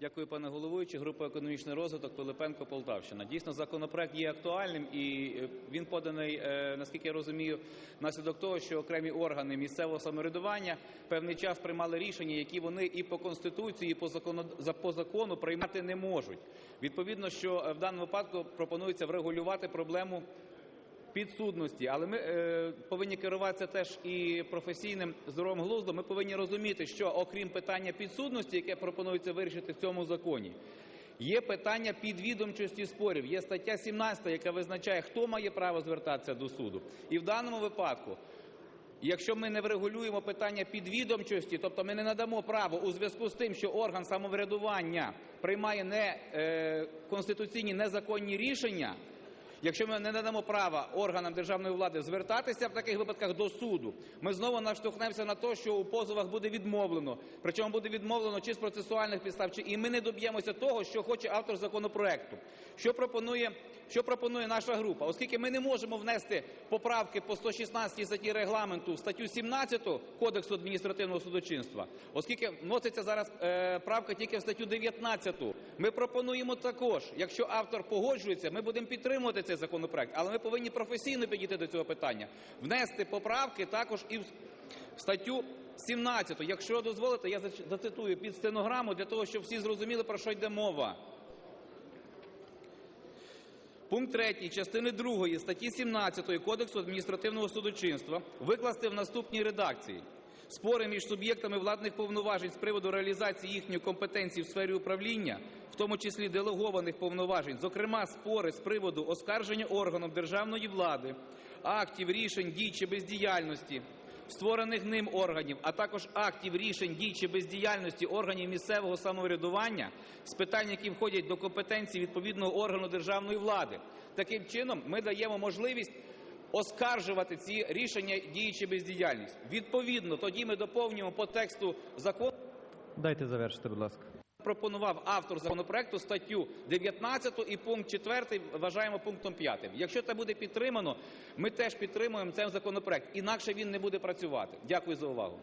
Дякую, пане головуючий. Група "Економічний розвиток", Пилипенко, Полтавщина. Дійсно, законопроект є актуальним, і е, він поданий, е, наскільки я розумію, внаслідок того, що окремі органи місцевого самоврядування певний час приймали рішення, які вони і по Конституції, і по закону, за- по закону приймати не можуть. Відповідно, що е, в даному випадку пропонується врегулювати проблему підсудності. Але ми е, повинні керуватися теж і професійним здоровим глуздом. Ми повинні розуміти, що окрім питання підсудності, яке пропонується вирішити в цьому законі, є питання підвідомчості спорів. Є стаття 17, яка визначає, хто має право звертатися до суду. І в даному випадку Якщо ми не врегулюємо питання підвідомчості, тобто ми не надамо право у зв'язку з тим, що орган самоврядування приймає не е, конституційні незаконні рішення, якщо ми не надамо права органам державної влади звертатися в таких випадках до суду, ми знову наштовхнемося на те, що у позовах буде відмовлено. Причому буде відмовлено чи з процесуальних підстав, чи і ми не доб'ємося того, що хоче автор законопроекту. Що пропонує, що пропонує наша група? Оскільки ми не можемо внести поправки по 116 статті Регламенту в статтю 17 Кодексу адміністративного судочинства, оскільки вноситься зараз е, правка тільки в статтю 19, ми пропонуємо також, якщо автор погоджується, ми будемо підтримувати цей законопроект, але ми повинні професійно підійти до цього питання, внести поправки також і в статтю 17. Якщо дозволите, я зацитую під стенограму для того, щоб всі зрозуміли, про що йде мова. Пункт 3 частини 2 статті 17 Кодексу адміністративного судочинства викласти в наступній редакції. Спори між суб'єктами владних повноважень з приводу реалізації їхньої компетенції в сфері управління, тому числі делегованих повноважень, зокрема спори з приводу оскарження органом державної влади, актів, рішень, дій чи бездіяльності, створених ним органів, а також актів, рішень, дій чи бездіяльності органів місцевого самоврядування з питань, які входять до компетенції відповідного органу державної влади. Таким чином, ми даємо можливість оскаржувати ці рішення, дії чи бездіяльність. Відповідно, тоді ми доповнюємо по тексту закону Дайте завершити, будь ласка. Пропонував автор законопроекту статтю 19 і пункт 4 вважаємо пунктом 5. Якщо це буде підтримано, ми теж підтримуємо цей законопроект, інакше він не буде працювати. Дякую за увагу.